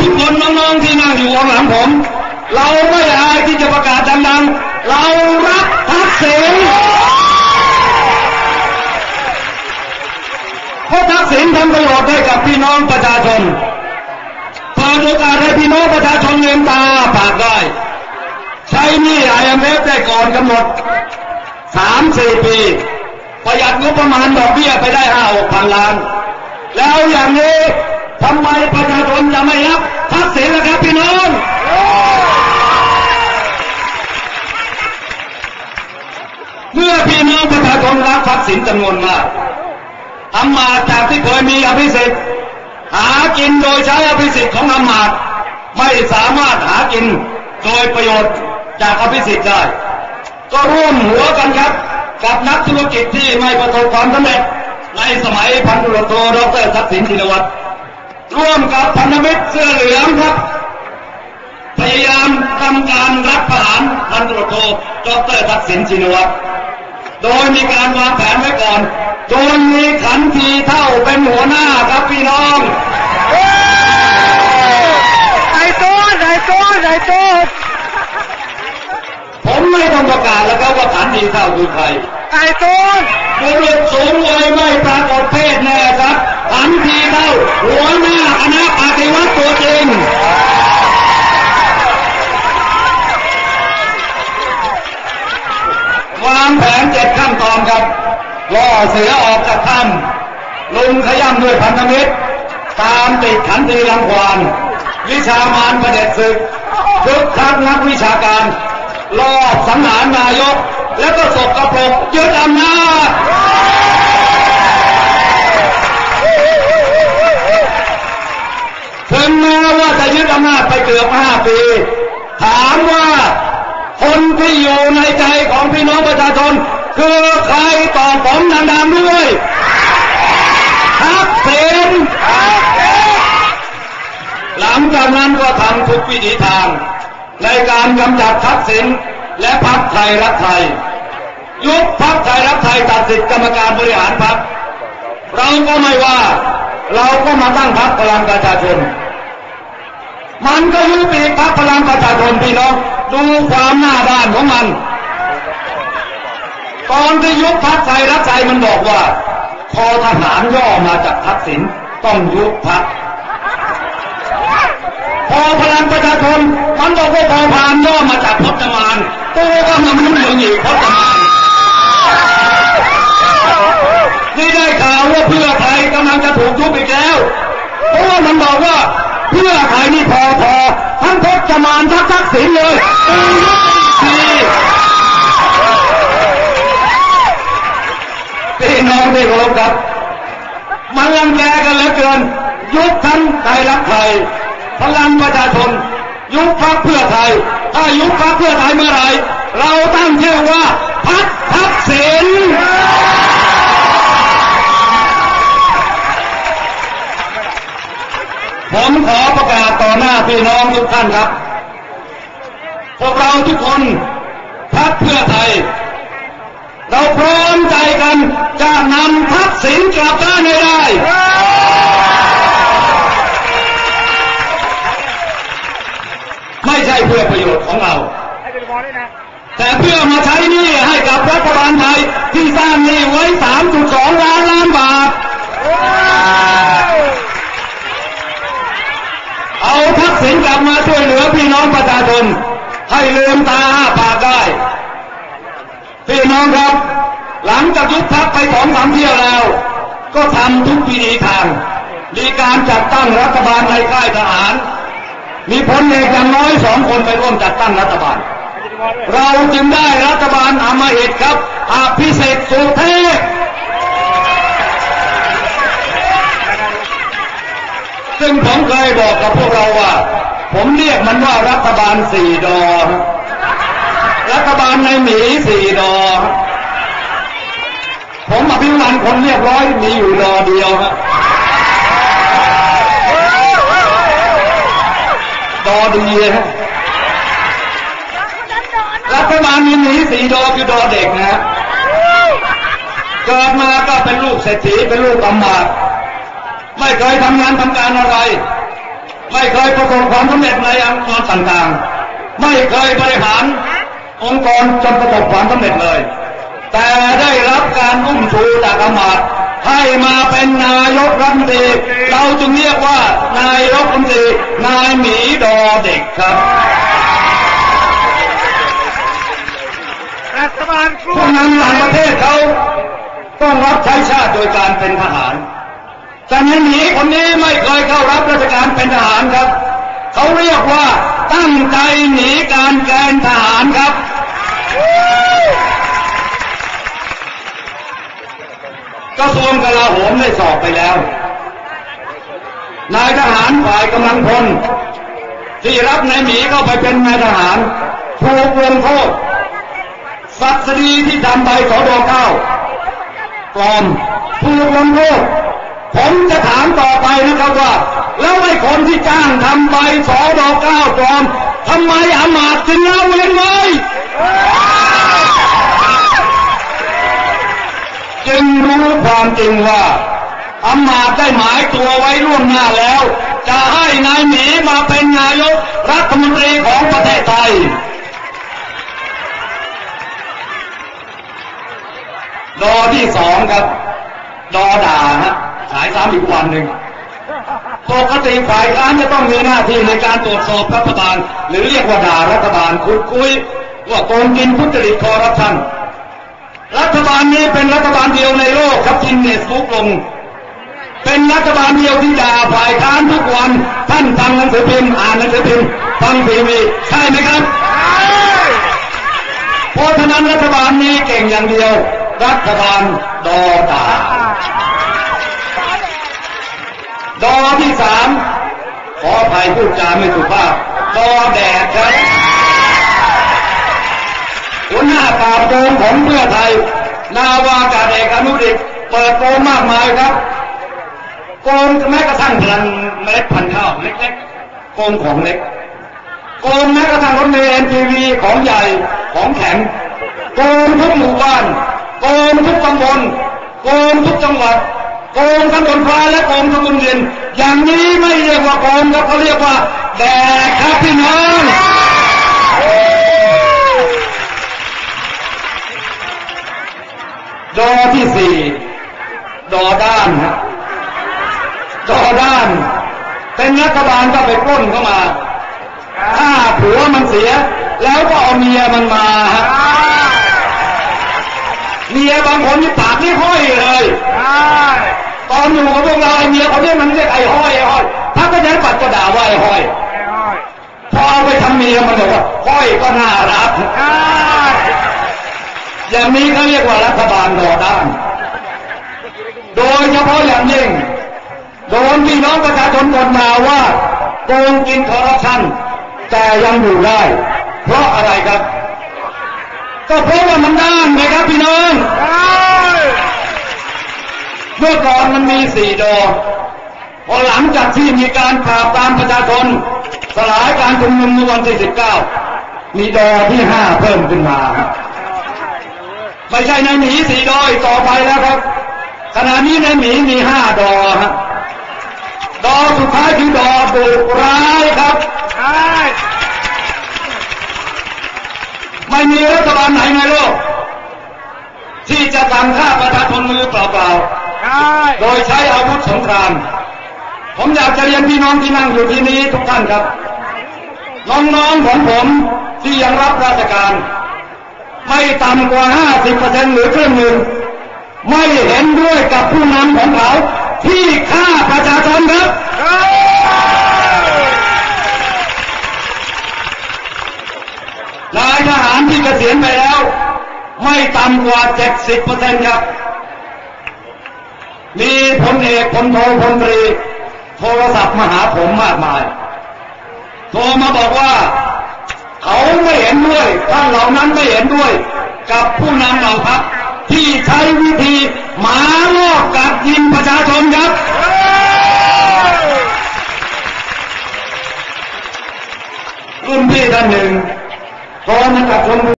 ทุกคนน้องๆที่นั่งอยู่ข้างหลังผม เราไม่อายที่จะประกาศดังๆเรารักทักษิณเพราะทักษิณทำประโยชน์ให้กับพี่น้องประชาชนเปิดโอกาสให้พี่น้องประชาชนเงินตาปากได้ ใช้หนี้ IMF ได้ก่อนกำหนดสามสี่ปี ประหยัดงบประมาณดอกเบี้ยไปได้ห้าหกพันล้าน แล้วอย่างนี้ ทำไมประชาชนจะไม่รับทักษิณล่ะครับพี่น้องเมื่อพี่น้องประชาชนรับทักษิณจำนวนมากอำมาตย์จากที่เคยมีอภิสิทธิ์หากินโดยใช้อภิสิทธิ์ของอำมาตย์ไม่สามารถหากินโดยประโยชน์จากอภิสิทธิ์ได้ ก็ร่วมหัวกันครับ กับนักธุรกิจที่ไม่ประสบความสำเร็จในสมัยพันธุรโทดรทักษิณชินวัตร ร่วมกับพันธมิตรเสื้อเหลืองครับ พยายามทำการรับประหารพันธุรโทดรทักษิณชินวัตรโดยมีการวางแผนไว้ก่อน โดยมีขันทีเท่าเป็นหัวหน้าครับพี่น้องไอ้ต้นไอ้ต้นไอ้ต้นผมไม่ต้องประกาศแล้วครับว่าขันทีเท่าคือใครไอ้ต้นบุรุษสูงวัยไม่ปรากฏเพศแน่ครับขันที เท่าหัวหน้าคณะปฏิวัติตัวจริงวางแผนเจ็ดขั้นตอนครับล่อเสือออกจากถ้ำลุงขย้ำด้วยพันธมิตร ตามติดขันทีรังควานวิชามานประเด็จศึกคึกคักนักวิชาการ รอบสังหารนายก แล้วก็สกกระปรกยึดอำนาจ ถึงแม้ว่าจะยึดอำนาจไปเกือบห้าปี ถามว่าคนที่อยู่ในใจของพี่น้องประชาชน คือใครตอบผมดังๆด้วยทักษิณหลังจากนั้นก็ทำทุกวิถีทาง ในการกำจัดทักษิณและพรรคไทยรักไทย ยุบพรรคไทยรักไทยตัดสิทธิกรรมการบริหารพรรคเราก็ไม่ว่า เราก็มาตั้งพรรคพลังประชาชน มันก็ยุบอีกพรรคพลังประชาชนพี่น้องดูความหน้าด้านของมันตอนที่ยุบพรรคไทยรักไทยมันบอกว่าพอทหารย่อมาจากทักษิณต้องยุบพรรคพอพลังประชาชนมันบอกว่าพอพานย่อมาจากพจมานตัวก็มามุ่งเหมืองอีกพจมานนี่ได้ข่าวว่าเพื่อไทยกำลังจะถูกยุบอีกแล้วเพราะว่ามันบอกว่า เพื่อไทยนี่พอพอทั้งพจมานทั้งทักษิณเลยตียุบอีกทีพี่น้องที่เคารพครับมันรังแกกันเหลือเกิน ยุบทั้งไทยรักไทยพลังประชาชนยุบพักเพื่อไทย ถ้ายุบพักเพื่อไทยเมื่อไรเราตั้งชื่อว่าพักทักษิณผมขอประกาศต่อหน้าพี่น้อง ท่านครับ พวกเราทุกคนพักเพื่อไทย เราพร้อมใจกันจะนำทักษิณกลับบ้านให้ได้ ไม่ใช่เพื่อประโยชน์ของเรา ให้เป็นบอลด้วยนะ แต่เพื่อมาใช้หนี้ให้กับรัฐบาลไทยที่สร้างหนี้ไว้ 3.2 ล้านล้านบาท เอาทักษิณกลับมาช่วยเหลือพี่น้องประชาชน ให้ลืมตาอ้าปากได้ พี่น้องครับ หลังจากยุบพักไปสองสามเที่ยวแล้ว ก็ทำทุกวิธีทาง มีการจัดตั้งรัฐบาลในค่ายทหาร มีพลเอกอย่างน้อยสองคนไปร่วมจัดตั้งรัฐบาล เราจึงได้รัฐบาลอำมหิตครับอภิเษกสุเทพซึ่งผมเคยบอกกับพวกเราว่า ผมเรียกมันว่ารัฐบาลสี่ดอ รัฐบาลในหมีสี่ดอ ผมอภิวันคนเรียบร้อยมีอยู่ดอเดียวครับดอดีครับรัฐบาลมีหนีสี่ดอคือดอเด็กนะฮะเกิดมาก็เป็นลูกเศรษฐีเป็นลูกอำมาตย์ไม่เคยทำงานทำการอะไร ไม่เคยประสบความสำเร็จในองค์กรต่างๆ ไม่เคยบริหารองค์กรจนประสบความสำเร็จเลย แต่ได้รับการอุ้มชูจากอำมาตย์ให้มาเป็นนายกรัฐมนตรีเราจึงเรียกว่านายกรัฐมนตรีนายหมีดอเด็กครับรัฐบาลกพล้วกนั้นต่างประเทศเขาต้องรับใช้ชาติโดยการเป็นทหาร แต่ในหมีคนนี้ไม่เคยเข้ารับราชการเป็นทหารครับ เขาเรียกว่าตั้งใจหนีการแกณฑ์ทหารครับ กระทรวงกลาโหมได้สอบไปแล้ว นายทหารฝ่ายกำลังพลที่รับนายหมีเข้าไปเป็นนายทหารถูกลงโทษสัตดีที่ทำใบสอดอเก้าปลอมถูกลงโทษ ผมจะถามต่อไปนะครับว่า แล้วไอ้คนที่จ้างทำใบสอดอเก้าปลอมทำไมอามาตย์จึงละเว้นไว้จึงรู้ความจริงว่าอามาตย์ได้หมายตัวไว้ล่วงหน้าแล้ว จะให้นายหมีมาเป็นนายกรัฐมนตรีของประเทศไทยดอที่สองครับ ดอด่าฮะายซ้ำอีกวันหนึ่งปกติฝ่ายค้านจะต้องมีหน้าที่ในการตรวจสอบรัฐบาล หรือเรียกว่าด่ารัฐบาลคุยคุยว่าโกงกินทุจริตคอรัปชันรัฐบาลนี้เป็นรัฐบาลเดียวในโลกครับทินเนสบุกลง เป็นรัฐบาลเดียวที่ด่าฝ่ายค้านทุกวัน ท่านฟังหนังสือพิมพ์อ่านหนังสือพิมพ์ฟังทีวีใช่ไหมครับเพราะฉะนั้นรัฐบาลนี้เก่งอย่างเดียว รัฐบาลดอด่า ดอที่สามขออภัยพูดจาไม่สุภาพดอแดดครับหัวหน้าปราบโกงของเพื่อไทย นาวากาศเอกอนุดิตเปิดโกงมากมายครับโกงแม้กระทั่งพลันเมล็ดพันธุ์ข้าวเล็กๆโกงของเล็กโกงแม้กระทั่งรถเมล์เอ็นทีวีของใหญ่ของแข็งโกงทุกหมู่บ้านโกงทุกตำบลโกงทุกจังหวัด โกงทั้งบนฟ้าและโกงทั้งบนดินอย่างนี้ไม่เรียกว่าโกงครับเขาเรียกว่าแดกครับพี่น้องดอที่สี่ดอด้านฮะดอด้าน เป็นรัฐบาลก็ไปปล้นเข้ามาถ้าผัวมันเสีย แล้วก็เอาเมียมันมาฮะเมียบางคนนี่ปากนี่ห้อยเลย ตอนอยู่กับพวกเราไอเมียคนนี้มันเรียกไอ้ห้อยไอ้ห้อยถ้าก็ยันปัดก็ด่าว่าไอ้ห้อยพอเอาไปทำเมียมันบอกว่าห้อยก็น่ารักอย่างนี้เขาเรียกว่ารัฐบาลดอด้าน โดยเฉพาะอย่างยิ่งโดนพี่น้องประชาชนบ่นมาว่าโกงกินคอร์รัปชันแต่ยังอยู่ได้ เพราะอะไรครับ ก็เพราะว่ามันด้านไงครับพี่น้อง เมื่อก่อนมันมีสี่ดอกพอหลังจากที่มีการปราบตามประชาชนสลายการชุมนุมในวันที่สิบเก้ามีดอที่ห้าเพิ่มขึ้นมา ไม่ใช่ในหมีสี่ดอยต่อไปแล้วครับ ขณะนี้ในหมีมีห้าดอฮะดอสุดท้ายคือดอดุร้ายครับไม่มีรัฐบาลไหนในโลกที่จะสั่งฆ่าประชาชนมือเปล่า โดยใช้อาวุธสงคราม ผมอยากจะเรียนพี่น้องที่นั่งอยู่ที่นี้ทุกท่านครับ น้องๆของผมที่ยังรับราชการ ไม่ต่ำกว่า 50%หรือครึ่งหนึ่งไม่เห็นด้วยกับผู้นำของเขา ที่ฆ่าประชาชนครับ นายทหารที่เกษียณไปแล้ว ไม่ต่ำกว่า 70%ครับ มีพลเอกพลโทพลตรีโทรศัพท์มาหาผมมากมาย โทรมาบอกว่า เขาไม่เห็นด้วยท่านเหล่านั้นไม่เห็นด้วย กับผู้นำเหล่าพักที่ใช้วิธีหมาลอกกัดยิงประชาชนครับรุ่นพี่ท่านหนึ่งโทรมาจากชนบุรี